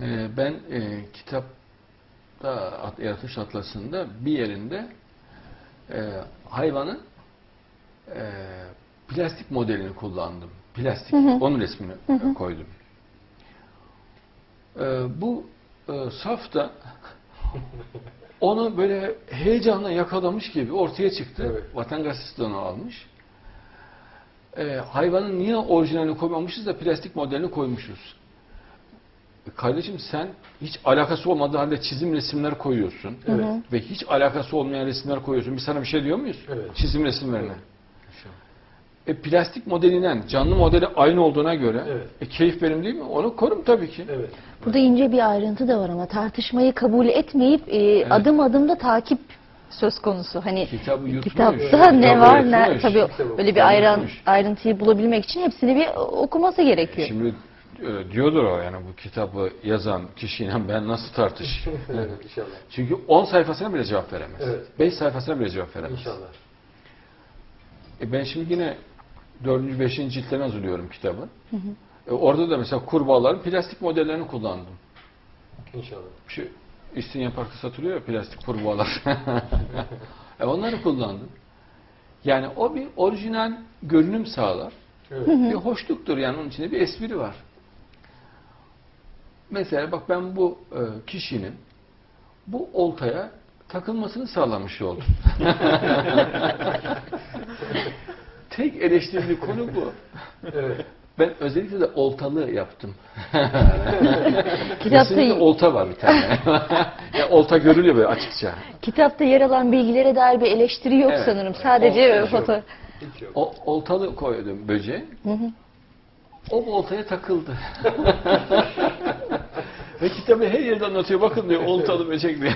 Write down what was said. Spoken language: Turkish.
Ee, ben e, kitapta At- Yaratılış Atlası'nda bir yerinde e, hayvanın e, plastik modelini kullandım. Plastik. Hı hı. Onun resmini Hı hı. koydum. E, bu e, safta onu böyle heyecanla yakalamış gibi ortaya çıktı. Evet. Vatan Gazetesi onu almış. E, hayvanın niye orijinalini koymamışız da plastik modelini koymuşuz? Kardeşim sen hiç alakası olmadığı halde çizim resimler koyuyorsun. Evet. Ve hiç alakası olmayan resimler koyuyorsun. Biz sana bir şey diyor muyuz? Evet. Çizim resimlerine. Evet. E, plastik modelinden canlı modeli aynı olduğuna göre Evet. e, keyif benim değil mi? Onu korum tabii ki. Evet. Burada ince bir ayrıntı da var ama tartışmayı kabul etmeyip e, adım adım da takip söz konusu. Hani Kitabı kitapta ne kitabı var ne tabii böyle bir ayrıntıyı bulabilmek için hepsini bir okuması gerekiyor. Şimdi diyordur o yani bu kitabı yazan kişiyle ben nasıl tartış? evet inşallah. Çünkü 10 sayfasına bile cevap veremez. Evet. 5 sayfasına bile cevap veremez. İnşallah. E ben şimdi yine 4. 5. ciltlerini hazırlıyorum kitabı. E orada da mesela kurbağaların plastik modellerini kullandım. İnşallah. Şu İstinye Park'ta satılıyor ya plastik kurbağalar. e onları kullandım. Yani o bir orijinal görünüm sağlar. Evet. Bir hoşluktur yani onun içinde bir espri var. Mesela bak ben bu e, kişinin bu oltaya takılmasını sağlamış oldum. Tek eleştirdiği konu bu. Evet. Ben özellikle de oltalı yaptım. Kitapta, Kesinlikle olta var bir tane. ya olta görülüyor böyle açıkça. kitapta yer alan bilgilere dair bir eleştiri yok Evet. sanırım. Sadece Olta foto. Hiç yok. O oltalı koydum böceği. Hı hı. O oltaya takıldı. Ve kitabı her yerde anlatıyor. Bakın diyor oltalı böcek diye.